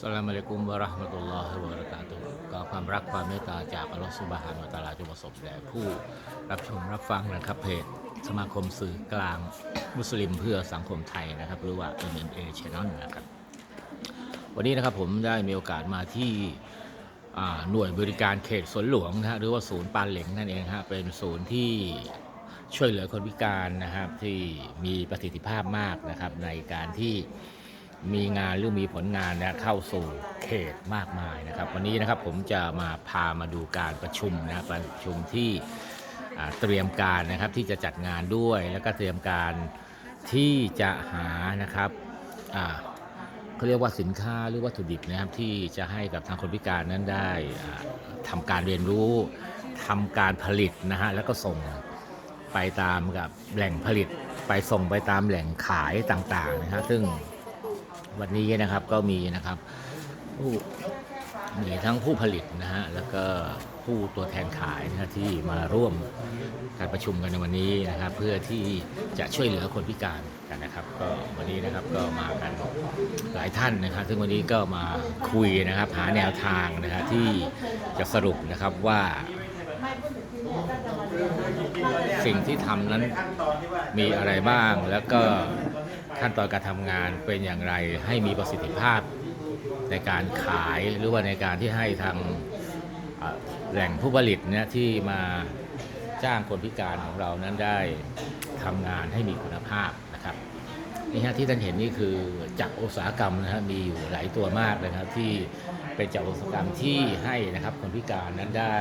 สลามอะลัยกุมวะราะห์มะตุลลอฮิวะบะเราะกาตุฮ์ก็ความรักความเมตตาจากอัลลอฮฺซุบฮานะตะอาลาจงประสบแด่ผู้รับชมรับฟังนะครับเพจสมาคมสื่อกลางมุสลิมเพื่อสังคมไทยนะครับ หรือว่า MMA Channel นะครับ วันนี้นะครับผมได้มีโอกาสมาที่หน่วยบริการเขตสวนหลวงนะฮะหรือว่าศูนย์ปานเหล็งนั่นเองฮะเป็นศูนย์ที่ช่วยเหลือคนพิการนะครับที่มีประสิทธิภาพมากนะครับในการที่ มีงานหรือมีผลงานนะเข้าสู่เขตมากมายนะครับ วันนี้นะครับผมจะมาพามาดูการประชุมนะประชุมที่เตรียมการนะครับที่จะจัดงานด้วย แล้วก็เตรียมการที่จะหานะครับเขาเรียกว่าสินค้าหรือวัตถุดิบนะครับที่จะให้กับทางคนพิการนั้นได้อ่าทำการเรียนรู้ทำการผลิตนะฮะแล้วก็ส่งไปตามกับแหล่งผลิตไปส่งไปตามแหล่งขายต่างๆนะฮะซึ่ง วันนี้นะครับก็มีนะครับผู้มีทั้งผู้ผลิตนะฮะแล้วก็ผู้ตัวแทนขายนะฮะที่มาร่วมการประชุมกันในวันนี้นะครับ เพื่อที่จะช่วยเหลือคนพิการกันนะครับ ก็วันนี้นะครับก็มากันหลายท่านนะครับ ซึ่งวันนี้ก็มาคุยนะครับ หาแนวทางนะฮะที่จะสรุปนะครับว่าสิ่งที่ทำนั้นมีอะไรบ้างแล้วก็ ขั้นตอนการทำงานเป็นอย่างไรให้มีประสิทธิภาพในการขายหรือว่าในการที่ให้ทางแหล่งผู้ผลิตเนี่ยที่มาจ้างคนพิการของเรานั้นได้ทำงานให้มีคุณภาพนะครับนี่ฮะที่ท่านเห็นนี่คือจักรอุตสาหกรรมนะฮะมีอยู่หลายตัวมากเลยนะครับที่เป็นจักรอุตสาหกรรมที่ให้นะครับคนพิการนั้นได้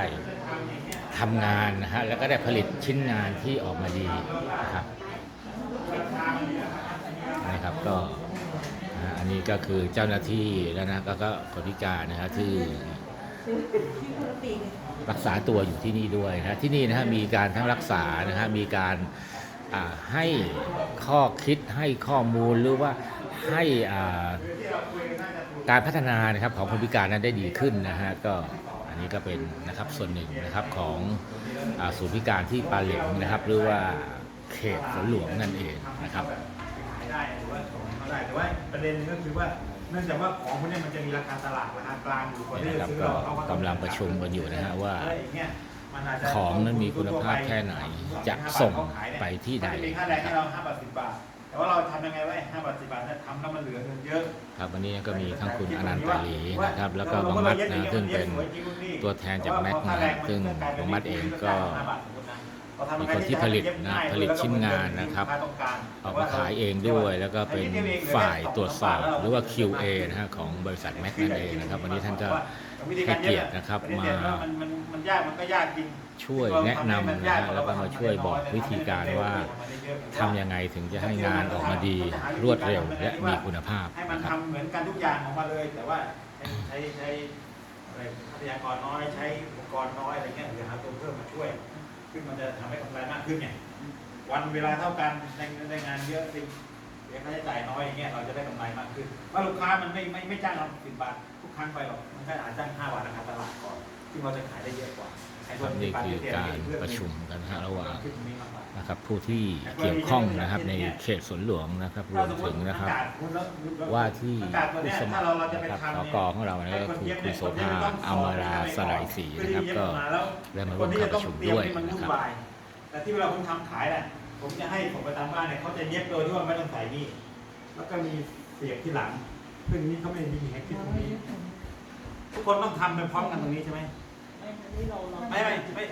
ทำงานนะฮะแล้วก็ได้ผลิตชิ้นงานที่ออกมาดีนะครับ ก็อันนี้ก็คือเจ้าหน้าที่แล้วนะก็ก็คนพิการนะฮะที่รักษาตัวอยู่ที่นี่ด้วยนะที่นี่นะฮะมีการทั้งรักษานะฮะมีการให้ข้อคิดให้ข้อมูลหรือว่าให้การพัฒนานะครับของคนพิการนั้นได้ดีขึ้นนะฮะก็อันนี้ก็เป็นนะครับส่วนหนึ่งนะครับของอศูนย์พิการที่ปาเหลงนะครับ หรือว่าเขตสวนหลวงนั่นเองนะครับ ว่าของเขาได้แต่ว่าประเด็นก็คือว่าเนื่องจากว่าของพวกนี้มันจะมีราคาตลาดราคากลางอยู่กว่านี่ที่นะครับซื้อก็เรากำลังประชุมกันอยู่นะฮะว่าอะไรอย่างเงี้ยมันอาจจะของนั้นมีคุณภาพแค่ไหน จะส่งไปที่ใดมันมีค่าแรงให้เราห้าบาทสิบบาท แต่ว่าเราทำยังไงไว้ห้าบาทสิบบาทเนี่ยทำแล้วมันเหลือเงินเยอะ ครับวันนี้ก็มีทั้งคุณอนันต์ตาหลีนะครับ แล้วก็บังมัดนะซึ่งเป็นตัวแทนจากแม็กนะซึ่งบังมัดเองก็ มีคนที่ผลิตนะผลิตชิ้นงานนะครับออกมาขายเองด้วย แล้วก็เป็นฝ่ายตรวจสอบหรือว่า QA นะฮะของบริษัทแม็กนั่นเองนะครับ วันนี้ท่านก็ให้เกียรตินะครับมานมันยากมันก็ยากจริงช่วยแนะนำนะฮะแล้วก็มาช่วยบอกวิธีการว่าทำยังไงถึงจะให้งานออกมาดีรวดเร็วและมีคุณภาพให้มันนะครับทำเหมือนกันทุกอย่างออกมาเลย แต่ว่าใช้ใช้อะไรทรัพยากรน้อยใช้อุปกรณ์น้อยอะไรเงี้ยหรือหาตัวเพิ่มมาช่วย ขึ้นมันจะทำให้กำไรมากขึ้นไงวันเวลาเท่ากันในในงานเยอะสิเสียค่าใช้จ่ายน้อยอย่างเงี้ยเราจะได้กำไรมากขึ้นว่าลูกค้ามันไม่ไม่ไม่จ้างเราสิบบาททุกครั้งไปหรอกมันก็อาจจ้างห้าบาทราคาตลาดก่อนซึ่งเราจะขายได้เยอะกว่าไอ้ส่วนนี่10บาทคือเสียการเพื่อนประชุมกันนะฮะระหว่าง ขึ้นตรงนี้มากกว่า นะครับผู้ที่เกี่ยวข้องนะครับในเขตสวนหลวงนะครับรวมถึงนะครับ ว่าที่ผู้สมัครนะครับสกของเราเนี่ยก็คือคุณโสภาอมราสลายศรีนะครับก็ได้มาร่วมเข้าประชุมด้วยนะครับแต่ที่เวลาผมทำขายน่ะผมจะให้ผมไปตามบ้านเนี่ยเขาจะเย็บโดยที่ว่าไม่ต้องใส่นี่แล้วก็มีเสียบที่หลังซึ่งนี่เขาไม่มีแฮกที่ตรงนี้ ทุกคนต้องทำไปพร้อมกันตรงนี้ใช่ไหมไม่ไม่ไม่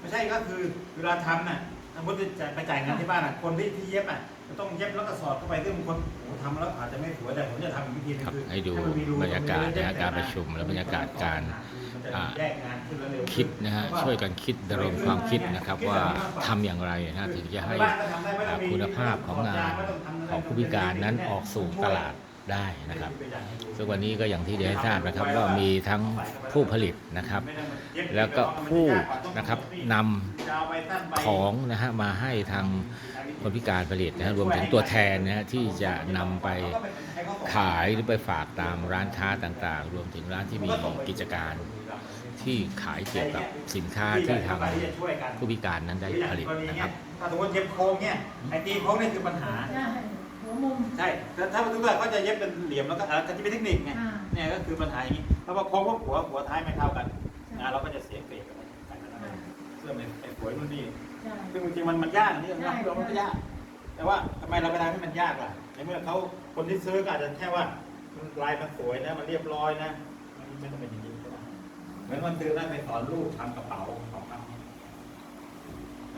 ไม่ใช่ก็คือเวลาทำน่ะ สมมติจะไปจ่ายงานที่บ้านน่ะ คนที่ที่เย็บอะจะต้องเย็บแล้วก็สอดเข้าไปซึ่งบางคนโอ้โหทำแล้วอาจจะไม่สวยแต่ผมจะทำอีกวิธีหนึงครับคือให้ดูมันมีบรรยากาศนะฮะการประชุมและบรรยากาศการอ่า แยกงานขึ้นแล้วเร็วคิดนะฮะช่วยกันคิดระดมความคิดนะครับว่าทำอย่างไรนะฮะถึงจะให้อ่าคุณภาพของงานของผู้พิการนั้นออกสู่ตลาด ได้นะครับ ซึ่งวันนี้ก็อย่างที่เดี๋ยวให้ทราบนะครับว่ามีทั้งผู้ผลิตนะครับ แล้วก็ผู้นะครับนำของนะฮะมาให้ทางคนพิการผลิตนะฮะรวมถึงตัวแทนนะฮะที่จะนำไปขายหรือไปฝากตามร้านค้าต่างๆ รวมถึงร้านที่มีกิจการที่ขายเกี่ยวกับสินค้าที่ทางผู้พิการนั้นได้ผลิตนะครับถ้าสมมติเย็บโค้งเนี่ยไอ้ตีโค้งนี่คือปัญหา มุม ใช่แต่ถ้าทุกท่านเขาจะเย็บเป็นเหลี่ยมแล้วก็เออก็จะเป็นเทคนิคไงอ่า เนี่ยก็คือปัญหาอย่างนี้ถ้าว่าโค้งว่าหัวหัวท้ายไม่เท่ากันนะเราก็จะเสียเปรียบกันนะเสื้อเป็นเป็นสวยนู่นนี่ใช่ ซึ่งจริงๆมันมันยากนี่เราเรามันก็ยาก แต่ว่าทำไมเราไปทำให้มันยากล่ะในเมื่อเขาคนที่ซื้อก็อาจจะแค่ว่ามันลายมันสวยนะมันเรียบร้อยนะมันไม่ต้องเป็นอย่างนี้ก็ได้เหมือนวันซื้อได้ไปสอนลูกทำกระเป๋าของเขา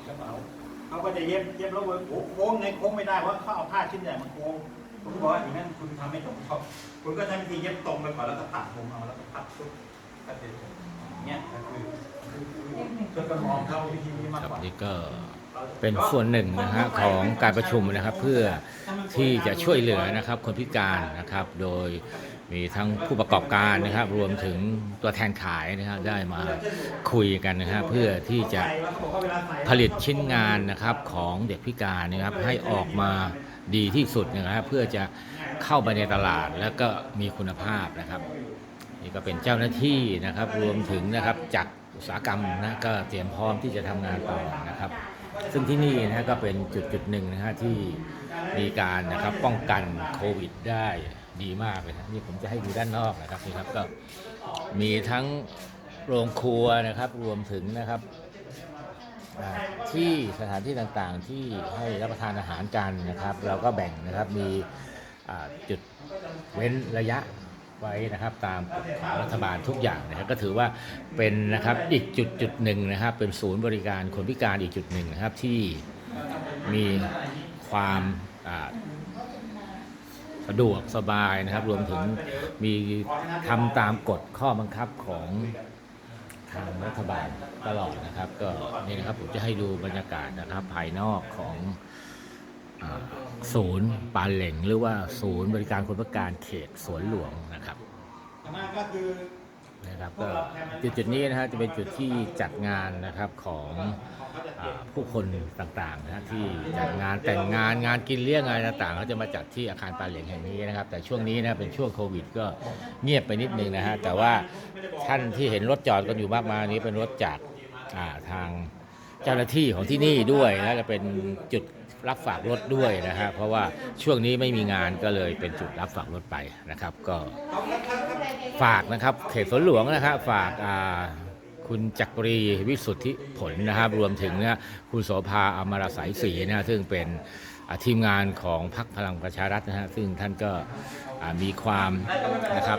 กระเป๋า เขาก็จะเย็บเย็บแล้วเว้ยโอ้โหโค้งไงโค้งไม่ได้เพราะเขาเอาผ้าชิ้นใหญ่มาโค้งผมก็บอกว่าอย่างนั้นคุณทำไม่ตรงชอบคุณก็ใช้วิธีเย็บตรงไปก่อนแล้วก็ตัดผมเอาแล้วก็พับปุ๊บก็เป็นอย่างเงี้ยก็คือคือก็มองเข้าวิธีนี้มากกว่านี่ก็เป็นส่วนหนึ่งนะฮะของการประชุมนะครับเพื่อที่จะช่วยเหลือนะครับคนพิการนะครับโดย มีทั้งผู้ประกอบการนะครับ รวมถึงตัวแทนขายนะครับได้มาคุยกันนะฮะเพื่อที่จะผลิตชิ้นงานนะครับของเด็กพิการนะครับให้ออกมาดีที่สุดนะครับเพื่อจะเข้าไปในตลาดแล้วก็มีคุณภาพนะครับนี่ก็เป็นเจ้าหน้าที่นะครับ รวมถึงนะครับจากอุตสาหกรรมนะก็เตรียมพร้อมที่จะทำงานต่อนะครับ ซึ่งที่นี่นะฮะก็เป็นจุดจุดหนึ่งนะฮะที่มีการนะครับป้องกันโควิดได้ ดีมากเลยนะนี่ผมจะให้ดูด้านนอกนะครับนี่ครับก็มีทั้งโรงครัวนะครับรวมถึงนะครับที่สถานที่ต่างๆที่ให้รับประทานอาหารกันนะครับ เราก็แบ่งนะครับมีจุดเว้นระยะไว้นะครับตามกฎของรัฐบาลทุกอย่างนะครับก็ถือว่าเป็นนะครับอีกจุดจุดหนึ่งนะครับ เป็นศูนย์บริการคนพิการอีกจุดหนึ่งนะครับที่มีความ สะดวกสบายนะครับ รวมถึงมีทำตามกฎข้อบังคับของทางรัฐบาลตลอดนะครับ ก็นี่นะครับผมจะให้ดูบรรยากาศนะครับ ภายนอกของศูนย์ปาเหล่งหรือว่าศูนย์บริการคนพิการเขตสวนหลวงนะครับข้างหน้าก็คือ นะครับก็จุดจุดนี้นะฮะจะเป็นจุดที่จัดงานนะครับของอผู้คนต่างๆนะฮะที่จัดงานแต่งงานงานกินเลี้ยงอะไรต่างๆเขาจะมาจัดที่อาคารปาเหลียงแห่งนี้นะครับ แต่ช่วงนี้นะเป็นช่วงโควิด ก็เงียบไปนิดนึงนะฮะแต่ว่าท่านที่เห็นรถจอดกันอยู่มากมายนี้เป็นรถจากาทางเจ้าหน้าที่ของที่นี่ด้วยนะจะเป็นจุดรับฝากรถด้วยนะฮะเพราะว่าช่วงนี้ไม่มีงานก็เลยเป็นจุดรับฝากรถไปนะครับ ก็ ฝากนะครับเขตสวนหลวงนะครับฝากคุณจักรีวิสุทธิผลนะครับ รวมถึงนะคุณโสภาอมรสายศรีนะซึ่งเป็นทีมงานของพรรคพลังประชารัฐนะฮะซึ่งท่านก็มีความนะครับ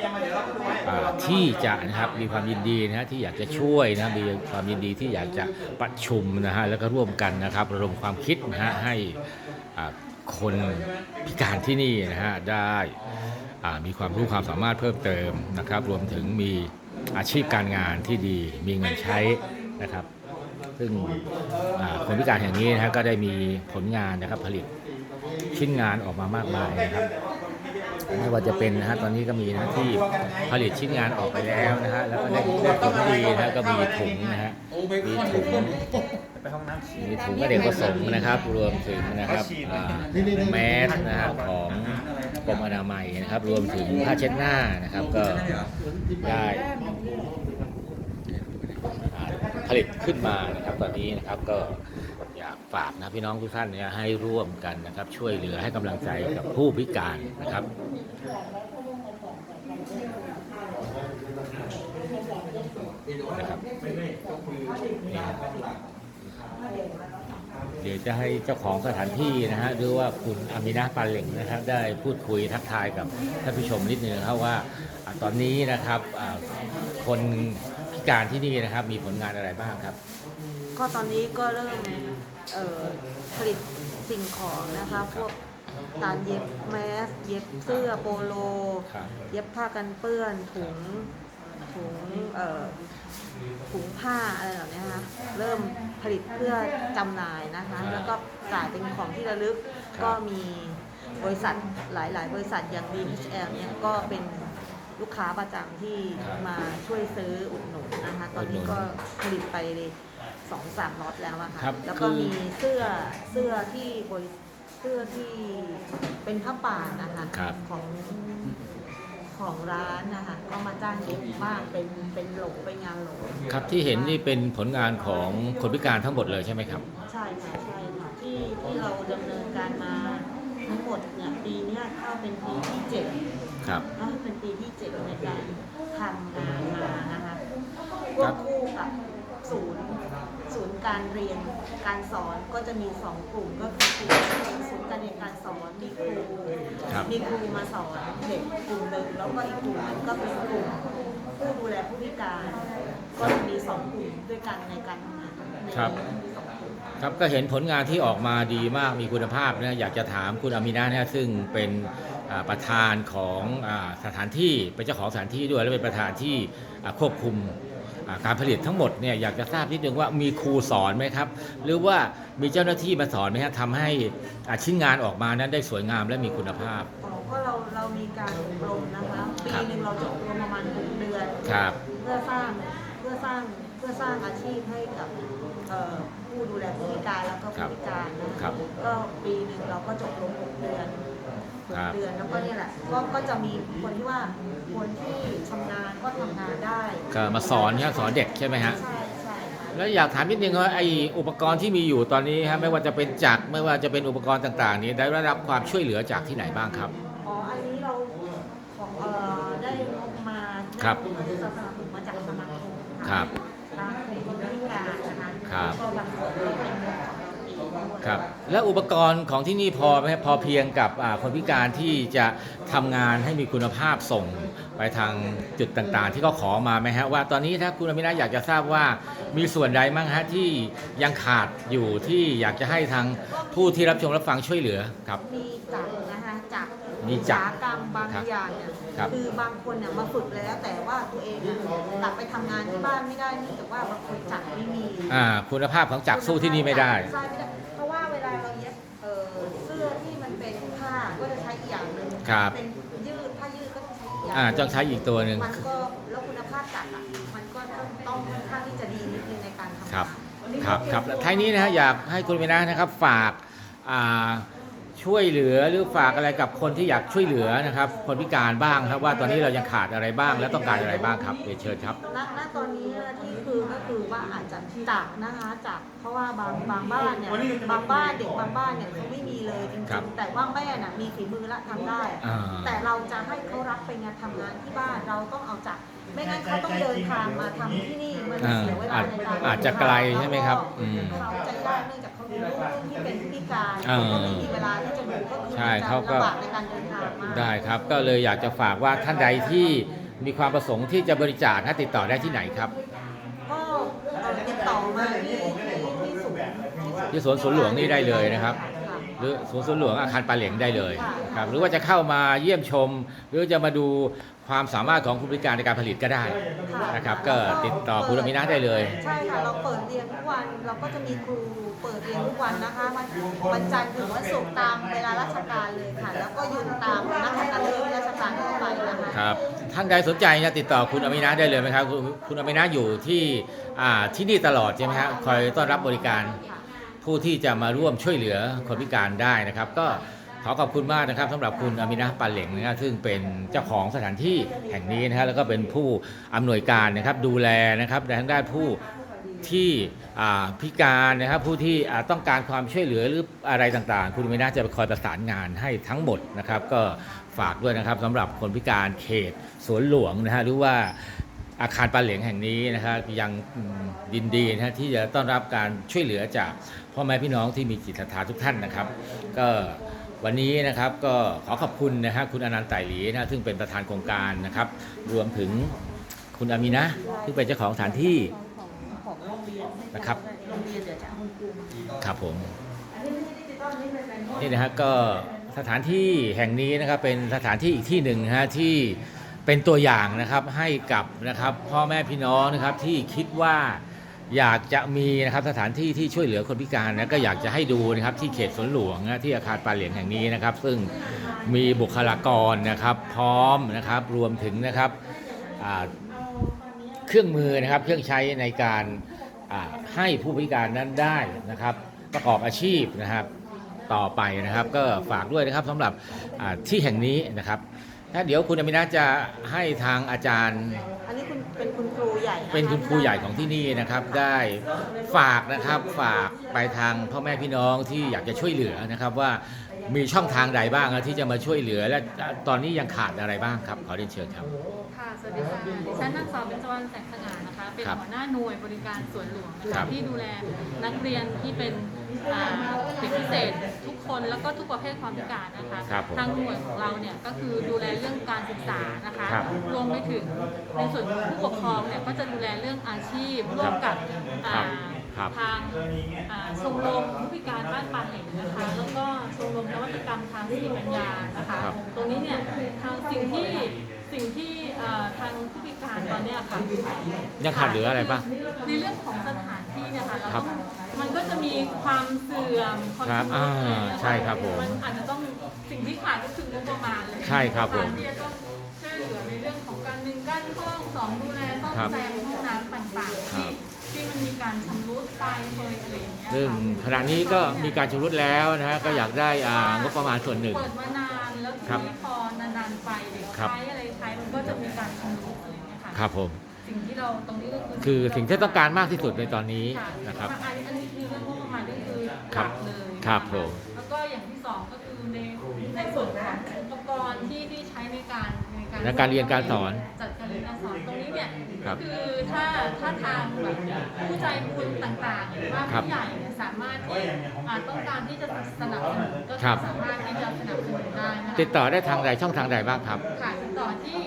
ที่จะนะครับมีความยินดีนะฮะที่อยากจะช่วยนะมีความยินดีที่อยากจะประชุมนะฮะแล้วก็ร่วมกันนะครับระดมความคิดนะฮะให้คนพิการที่นี่นะฮะได้ มีความรู้ความสามารถเพิ่มเติมนะครับ รวมถึงมีอาชีพการงานที่ดีมีเงินใช้นะครับ ซึ่งคนพิการแห่งนี้นะก็ได้มีผลงานนะครับผลิตชิ้นงานออกมามากมายนะครับไม่ว่าจะเป็นนะฮะตอนนี้ก็มีนะที่ผลิตชิ้นงานออกไปแล้วนะฮะแล้วก็ได้ได้ผลดีนะฮะก็มีถุงนะฮะมีถุงไปห้องน้ำมีถุงอเนกประสงค์นะครับ รวมถึงนะครับอ่าแมสนะฮะของ กรมอนามัยนะครับ รวมถึงผ้าเช็ดหน้านะครับ ก็ได้ผลิตขึ้นมานะครับตอนนี้นะครับก็อยากฝากนะพี่น้องทุกท่านเนี่ยให้ร่วมกันนะครับ ช่วยเหลือให้กำลังใจกับผู้พิการนะครับนะครับนี่ครับ ดี๋ยวจะให้เจ้าของสถานที่นะฮะหรือว่าคุณอามินาปาเหล่งนะครับได้พูดคุยทักทายกับท่านผู้ชมนิดนึงนะครับว่าอ่าตอนนี้นะครับอ่าคนพิการที่นี่นะครับมีผลงานอะไรบ้างครับ ก็ตอนนี้ก็เริ่มเอ่อผลิตสิ่งของนะคะพวกการเย็บแมส เย็บเสื้อโปโลครับเย็บผ้ากันเปื้อนถุงถุงเอ่อถุงผ้าอะไรเหล่านี้นะคะเริ่ม ผลิตเพื่อจำหน่ายนะคะ แล้วก็จ่ายเป็นของที่ระลึกก็มีบริษัทหลาย ๆ บริษัทอย่าง DHL เนี่ยก็เป็นลูกค้าประจำที่ครับมาช่วยซื้ออุดหนุนนะคะ ตอนนี้ก็ผลิตไปสองสามล็อตแล้วอะค่ะครับแล้วก็คือ มีเสื้อเสื้อที่บริเสื้อที่เป็นผ้าป่านะคะครับ ของ ของร้านนะคะก็มาจ้างเย็บบ้างเป็นเป็นโหลเป็นงานโหลครับที่เห็นนี่เป็นผลงานของคนพิการทั้งหมดเลยใช่ไหมครับ ใช่ค่ะใช่ค่ะที่ที่เราดำเนินการมาทั้งหมดเนี่ยปีเนี้ยเข้าเป็นปีที่เจ็ดครับ ก็เป็นปีที่เจ็ดในการทำงานมานะคะคครัวบบคู่กับศูนย์ศูนย์ การเรียนการสอนก็จะมีสองกลุ่มก็คือกลุ่มศูนย์การเรียนการสอนมีครูครับ มีครูมาสอนเด็กกลุ่มหนึ่งแล้วก็อีกกลุ่มหนึงก็เป็นกลุ่มผู้ดูแลผู้พิการ ก็จะมีสองกลุ่มด้วยกันในการทำงานในครับมีสองกลุ่ม ครับก็เห็นผลงานที่ออกมาดีมากมีคุณภาพนะอยากจะถามคุณอามินาเนี่ยซึ่งเป็นอ่าประธานของอาสถานที่เป็นเจ้าของสถานที่ด้วยและเป็นประธานที่อ่าควบคุมอ่า การผลิตทั้งหมดเนี่ยอยากจะทราบนิดนึงว่ามีครูสอนไหมครับ หรือว่ามีเจ้าหน้าที่มาสอนไหมฮะทำให้อ่าชิ้นงานออกมานั้นได้สวยงามและมีคุณภาพอ๋อก็เราเรามีการอบรมนะคะ ปีครับหนึ่งเราจะอบรมประมาณหกเดือน ครับ เพื่อสร้างเพื่อสร้างเพื่อสร้างอาชีพให้กับเอ่อ ผู้ดูแลผู้พิการแล้วก็ครัผู้บพิการนะครับก็ปีหนึ่งเราก็จบลงหกเดือนหครักบเดือนแล้วก็เนี่ยแหละก็ก็จะมีคนที่ว่าคนที่ชำนาญก็ทำงานได้ก็มาสอนเนี่ยสอนเด็กใช่ไหมฮะใช่ใช่ค่ะแล้วอยากถามนิดนึงว่าไออุปกรณ์ที่มีอยู่ตอนนี้ฮะไม่ว่าจะเป็นจักรไม่ว่าจะเป็นอุปกรณ์ต่างๆ นี้ได้รับความช่วยเหลือจากที่ไหนบ้างครับ อ๋ออันนี้เราของเอ่อได้งบมาครับได้สนับสนุนมาจากสมาคมะครับสมาคมคนพิการนะคะครับ ก็บาง ครับ แล้วอุปกรณ์ของที่นี่พอไหมครับพอเพียงกับอ่าคนพิการที่จะทำงานให้มีคุณภาพส่งไปทางจุดต่างๆ ที่เขาขอมาไหมฮะว่าตอนนี้ถ้าคุณอมินาอยากจะทราบว่ามีส่วนใดบ้างฮะที่ยังขาดอยู่ที่อยากจะให้ทางผู้ที่รับชมรับฟังช่วยเหลือครับ มีจักรนะคะจักรมีอุตจักรสาหกรรมบางครับอย่างเนี่ยครับ อบางคนเนี่ยมาฝึกแล้วแต่ว่าตัวเองอะกลับไปทำงานที่บ้านไม่ได้เนื่องจากว่าบางคนจักรไม่มีอ่าคุณภาพของจักรสู้ที่นี่ไม่ได้ ใช่ไม่ได้ ครับ เป็นยืดผ้ายืดก็ต้องใช้อีกอย่างอ่าต้องใช้อีกตัวหนึ่ง มันก็แล้วคุณภาพจักรอะมันก็ต้องต้องค่อนข้างที่จะดีนิดนึงในการทำงานครับ ครับครับและท้ายนี้นะฮะอยากให้คุณอมินานะครับฝากอ่าช่วยเหลือหรือฝากอะไรกับคนที่อยากช่วยเหลือนะครับ คนพิการบ้างครับว่าตอนนี้เรายังขาดอะไรบ้างและต้องการอะไรบ้างครับเรียนเชิญครับ ณณตอนนี้ที่ คือก็คือว่าอาจจะจักนะคะจักเพราะว่าบางบางบ้านเนี่ยบางบ้านเด็กบางบ้านเนี่ยเขาไม่มีเลยจริครับงๆแต่ว่าแม่น่ะมีฝีมือและทำได้ อ่า แต่เราจะให้เขารับไปงานทำงานที่บ้านเราต้องเอาจักไม่งั้นเขาต้องเดินทางมาทำที่นี่มันอ่าเสียเวลาอาจในการอาจจะไกลใช่ไหมครับอืมเขาจะยากเนื่องจากเขามีลูกที่เป็นผู้พิการอ่าเขาก็ไม่มีเวลาที่จะดูก็คือใช่มันจะเขาก็ ลำบากในการเดินทางมาก ได้ครับ ก็เลยอยากจะฝากว่าท่านใดที่มีความประสงค์ที่จะบริจาคนะติดต่อได้ที่ไหนครับ ที่สวนสวนหลวงนี่ได้เลยนะครับค่ะหรือสวนสวนหลวงอาคารปาเหลงได้เลยครับหรือว่าจะเข้ามาเยี่ยมชม หรือจะมาดูความสามารถของผู้บริการในการผลิตก็ได้นะครับ ก็ติดต่อคุณอมินาได้เลย ใช่ค่ะเราเปิดเรียนทุกวันเราก็จะมีครูเปิดเรียนทุกวันนะคะวันวันจันทร์ถึงวันศุกร์ตามเวลาราชการเลยค่ะ แล้วก็หยุดตามนักการเรียนราชการทั่วไปนะคะครับท่านใดสนใจจะติดต่อคุณอมินาได้เลยไหมครับ คุณคุณอมินาอยู่ที่อ่าที่นี่ตลอดใช่ไหมฮะคอยต้อนรับบริการค่ะ ผู้ที่จะมาร่วมช่วยเหลือคนพิการได้นะครับ ก็ขอขอบคุณมากนะครับสำหรับคุณอามินะปันเหลงนะครับซึ่งเป็นเจ้าของสถานที่แห่งนี้นะครับแล้วก็เป็นผู้อำนวยการนะครับดูแลนะครับทางด้านผู้ที่อ่าพิการนะครับผู้ที่ต้องการความช่วยเหลือหรืออะไรต่างๆ คุณอมินะจะคอยประสานงานให้ทั้งหมดนะครับ ก็ฝากด้วยนะครับสำหรับคนพิการเขตสวนหลวงนะฮะหรือว่าอาคารปาเหลียงแห่งนี้นะครับยังยินดีนะที่จะต้อนรับการช่วยเหลือจาก พ่อแม่พี่น้องที่มีจิตศรัทธาทุกท่านนะครับ ก็วันนี้นะครับก็ขอขอบคุณนะฮะคุณอนันต์ไต่หลีนะซึ่งเป็นประธานโครงการนะครับ รวมถึงคุณอามีนะซึ่งเป็นเจ้าของสถานที่นะครับโรงเรียนเดี๋ยวจะเอาคุณครูมาครับผมนี่นะฮะก็สถานที่แห่งนี้นะครับเป็นสถานที่อีกที่หนึ่งนะฮะที่เป็นตัวอย่างนะครับให้กับนะครับพ่อแม่พี่น้องนะครับที่คิดว่า อยากจะมีนะครับสถานที่ที่ช่วยเหลือคนพิการนะก็อยากจะให้ดูนะครับที่เขตสวนหลวงนะที่อาคารปาเหลียงแห่งนี้นะครับ ซึ่งมีบุคลากรนะครับ พร้อมนะครับรวมถึงนะครับเครื่องมือนะครับเครื่องใช้ในการให้ผู้พิการนั้นได้นะครับ ประกอบอาชีพนะครับต่อไปนะครับ ก็ฝากด้วยนะครับสำหรับที่แห่งนี้นะครับถ้าเดี๋ยวคุณอมินาจะให้ทางอาจารย์อันนี้คุณเป็นคุณ เป็นคุณครูใหญ่ของที่นี่นะครับ ได้ฝากนะครับฝากไปทางพ่อแม่พี่น้องที่อยากจะช่วยเหลือนะครับว่ามีช่องทางใดบ้างอะที่จะมาช่วยเหลือ และตอนนี้ยังขาดอะไรบ้างครับ ขอเรียนเชิญครับ ค่ะ สวัสดีค่ะดิฉันนางสาวเบญจวรรณแสงสง่านะคะ เป็นครับหัวหน้าหน่วยบริการสวนหลวงครับที่ดูแลนักเรียนที่เป็นอ่าเด็กพิเศษทุกคนแล้วก็ทุกประเภทความพิการนะคะครับผมทางหน่วยของเราเนี่ยก็คือดูแลเรื่องการศึกษานะคะครับรวมไปถึงในส่วนของผู้ปกครองเนี่ยก็จะดูแลเรื่องอาชีพร่วมกับอ่าครับทางอ่าชมรมผู้พิการบ้านปานเหล็กนะคะแล้วก็ชมรมนวัตกรรมทางสติปัญญานะคะ ครับ ตรงนี้เนี่ยทางสิ่งที่ สิ่งที่เอ่อทางผู้พิการตอนเนี้ยค่ะยังขาดเหลืออะไรบ้าง ในเรื่องของสถานที่เนี่ยค่ะเราครับมันก็จะมีความเสื่อมความครับชำรุดอ่าอะไอย่างเงี้ยใช่ครับผมนอาจจะต้องสิ่งที่ขาดก็คืองบประมาณเลยใช่ครับผมที่จะต้องช่วยเหลือในเรื่องของการหนึ่งกั้นห้องสองดูแลซ่อมครับแซมห้องน้ำต่างๆครัที่บ ที่มันมีการชำรุดไปเคยอะไรอย่างเงี้ยซึ่งค่ะขณะนี้ก็มีการชำรุดแล้วนะฮะก็อยากได้อ่างบประมาณส่วนหนึ่ง เปิดมานานแล้วทีครับนี้พอนานๆไปเด็กครับใช้อะไรใช้มัน ก็จะมีการชำรุดอะไรอย่างเงี้ยค่ะครับผม สิ่งที่เราตรงนี้ก็คือคือสิ่งที่ต้องการมากที่สุดในตอนนี้ค่ะนะครับ อันนี้อันนี้คือเรื่องงบประมาณนี่คือครับหลักเลยครับผม แล้วก็อย่างที่สองก็คือในในส่วนของอุปกรณ์ที่ที่ใช้ในการในการ ในการเรียนการสอน จัดการเรียนการสอนตรงนี้เนี่ยครับคือถ้าถ้าทางแบบผู้ใจบุญต่างๆ หรือว่าครับผู้ใหญ่เนี่ยสามารถที่อ่าต้องการที่จะสนับสนุนก็ครับ สามารถที่จะสนับสนุนได้นะคะติดต่อได้ทางใดช่องทางใดบ้างครับ ค่ะติดต่อที่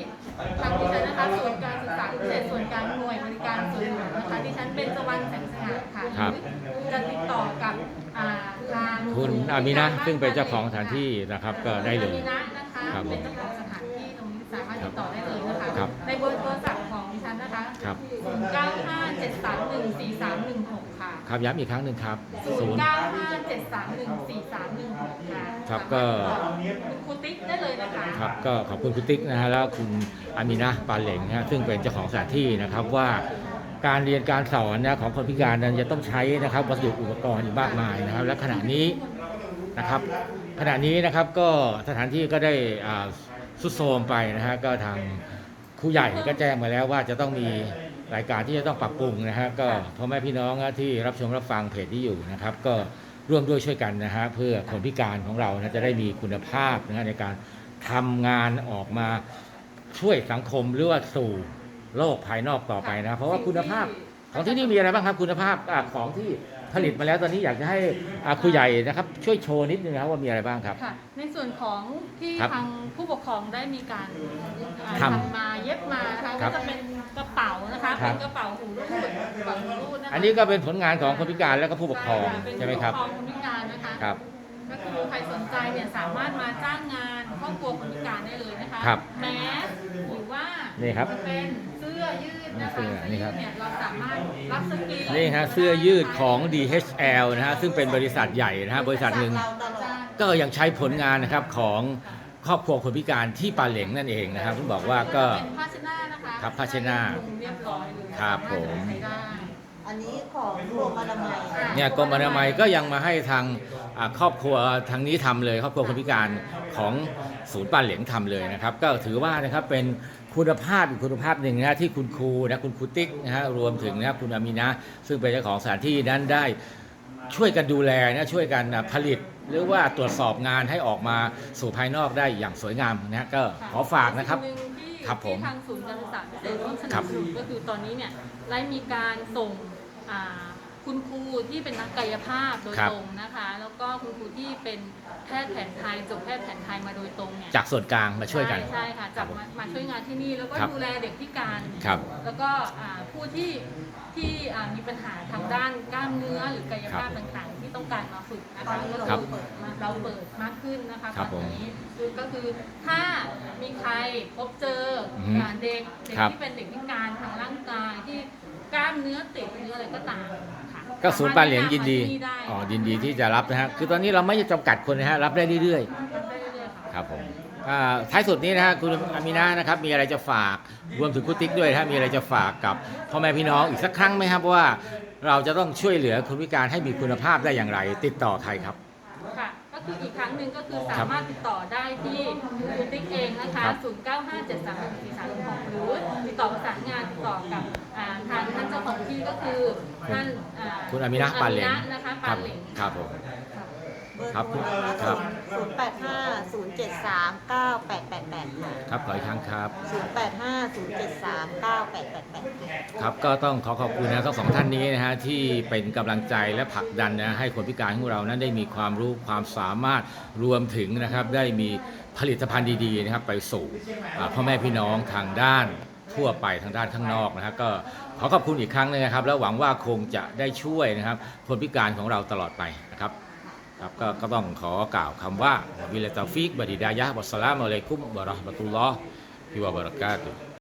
ทางดิฉันนะคะส่วนการศึกษาพิเศษส่วนการหน่วยบริการส่วนหลวงนะคะดิฉันเป็นจวันแสงสง่าค่ะครับหรือจะติดต่อกับอ่าทางคุณอามินะซึ่งเป็นเจ้าของสถานที่นะครับก็ได้เลย อามินะนะคะครับผมเป็นเจ้าของสถานที่ตรงนี้สามารถติดต่อได้เลยนะคะครับ ในเบอร์โทรศัพท์ของดิฉันนะคะ ครับ 0957314316ค่ะ ครับย้ำอีกครั้งหนึ่งครับศูนย์0957314316ค่ะครับก็ คุณครูติ๊กได้เลยนะคะครับก็ขอบคุณคุณติ๊กนะฮะแล้วคุณอามินะปานเหล่งนะฮะซึ่งเป็นเจ้าของสถานที่นะครับว่าการเรียนการสอนนะของคนพิการนั้นจะต้องใช้นะครับวัสดุอุปกรณ์อีกมากมายนะครับ และขณะนี้นะครับ ขณะนี้นะครับก็สถานที่ก็ได้อ่าสุดโทรมไปนะฮะก็ทางครูใหญ่ก็แจ้งมาแล้วว่าจะต้องมี รายการที่จะต้องปรับปรุงนะฮะก็พ่อแม่พี่น้องนะที่รับชมรับฟังเพจที่อยู่นะครับ ก็ร่วมด้วยช่วยกันนะฮะเพื่อคนพิการของเรานะจะได้มีคุณภาพนะฮะในการทำงานออกมาช่วยสังคมหรือว่าสู่โลกภายนอกต่อไปนะ เพราะว่าคุณภาพของที่นี่มีอะไรบ้างครับคุณภาพอาของที่ ผลิตมาแล้วตอนนี้อยากจะให้อ่าครูใหญ่นะครับ ช่วยโชว์นิดนึงนะครับว่ามีอะไรบ้างครับ ค่ะ ในส่วนของที่ครับทางผู้ปกครองได้มีการอ่าทำทำมาเย็บมานะคะครัก็บจะเป็นกระเป๋านะคะครัเป็บนกระเป๋าหูรูดกระเป๋าหูรูดนะคะอันนี้ก็เป็นผลงานของคนพิการและก็ผู้ปกครองใช่ค่ะเป็นใช่ไหมครับผู้ปกครองคนพิการนะคะครับ ก็คือใครสนใจเนี่ยสามารถมาจ้างงานครอบครัวคนพิการได้เลยนะคะครับแมสหรือว่านี่ครับ จะเป็นเสื้อ ยืดนะคะเสื้อนี่ครับ เนี่ยเราสามารถรับสกรีนนี่ฮะเสื้อยืดของ DHL นะฮะซึ่งเป็นบริษัทใหญ่นะฮะบริษัทหนึ่ง เราตลอด ก็ยังใช้ผลงานนะครับของครอบครัวคนพิการที่ปาเหลงนั่นเองนะครับต้องบอกว่าก็ เป็นผ้าเช็ดหน้านะคะครับผ้าเช็ดหน้าเรียบร้อยเลยครับผมสาารถใช้ได้อันนี้ของกรมอนามัยเนี่ยกรมอนามัยก็ยังมาให้ทางอ่าครอบครัวทางนี้ทำเลย ครอบครัวคนพิการของศูนย์ปานเหลียงทำเลยนะครับ ก็ถือว่านะครับเป็น คุณภาพอีกคุณภาพหนึ่งนะที่คุณครูนะคุณครูติ๊กนะฮะรวมถึงนะคุณอามีนะซึ่งเป็นเจ้าของสถานที่นั้นได้ช่วยกันดูแลนะช่วยกันอะผลิตหรือว่าตรวจสอบงานให้ออกมาสู่ภายนอกได้อย่างสวยงามนะฮะก็ขอฝากนะครับ สิ่งหนึ่งที่ครับผมที่ทางศูนย์การศึกษาพิเศษร่วมสครันับบสนุนก็คือตอนนี้เนี่ยได้มีการส่งอ่า คุณครูที่เป็นนักกายภาพโดยครับ ตรงนะคะ แล้วก็คุณครูที่เป็นแพทย์แผนไทยจบแพทย์แผนไทยมาโดยตรงเนี่ยจากส่วนกลางมาช่วยกัน ใช่ใช่ค่ะจับมามาช่วยงานที่นี่แล้วก็ครับ ดูแลเด็กพิการ ครับ แล้วก็อ่าผู้ที่ที่อ่ามีปัญหาทางด้านกล้ามเนื้อหรือกายภาพครับต่างๆ ที่ต้องการมาฝึกนะคะครับก็คือเปิดมาเราเปิดมากขึ้นนะคะครับตอนนี้คือก็คือถ้ามีใครพบเจอออฮึอ่าเด็กเด็กครับที่เป็นเด็กพิการทางร่างกายที่กล้ามเนื้อติดหรืออะไรก็ตามค่ะ ก็ศูนย์ปานเหลียงยินดีสามารถแะำมาที่ไอ๋อ ยินดีที่จะรับนะฮะ คือตอนนี้เราไม่จำกัดคนนะฮะ รับได้เรื่อยๆรับได้เรื่อยๆค่ะครับผมอ่าท้ายสุดนี้นะฮะคุณอามินานะครับ มีอะไรจะฝาก รวมถึงคุณติ๊กด้วยนะฮะมีอะไรจะฝากกับพ่อแม่พี่น้องอีกสักครั้งไหมครับว่า เราจะต้องช่วยเหลือคนพิการให้มีคุณภาพได้อย่างไร ติดต่อใครครับ ค่ะก็คื ออีกครั้งหนึ่งก็คือครัสาบมารถติดต่อได้ที่คุณติ๊กเองนะคะครับ0957314316หรือติดต่อประสานงานติดต่อกับอ่าทางท่านเจ้าของที่ก็คือท่านอ่าคุณอามินะปานเหลงอามินะนะคะคปารับนเหลง ครับผม ค่ะ เบอร์ครับโทรนะครัคะบ ศูนย์แปดห้าศูนย์เจ็ดสามเก้าแปดแปดแปดค่ะครับขออีกครั้งครับ ศูนย์แปดห้าศูนย์เจ็ดสามเก้าแปดแปดแปดครับก็ต้องขอขอบคุณนะทั้งสองท่านนี้นะฮะที่เป็นกำลังใจและผลักดันนะให้คนพิการของเรานั้นได้มีความรู้ความสามารถรวมถึงนะครับได้มีผลิตภัณฑ์ดีๆนะครับไปสู่อ่าพ่อแม่พี่น้องทางด้านทั่วไปทางด้านข้างนอกนะครับก็ขอขอบคุณอีกครั้งหนึงนะครับ แล้วหวังว่าคงจะได้ช่วยนะครับคนพิการของเราตลอดไปนะครับ ครับก็ก็ต้องขอกล่าวคำว่าวิลาตาฟิกบดิดายะบัสสลามอะลัยกุมบะเราะห์มะตุลลอฮ์ฮิวะบะเราะกาตุฮ์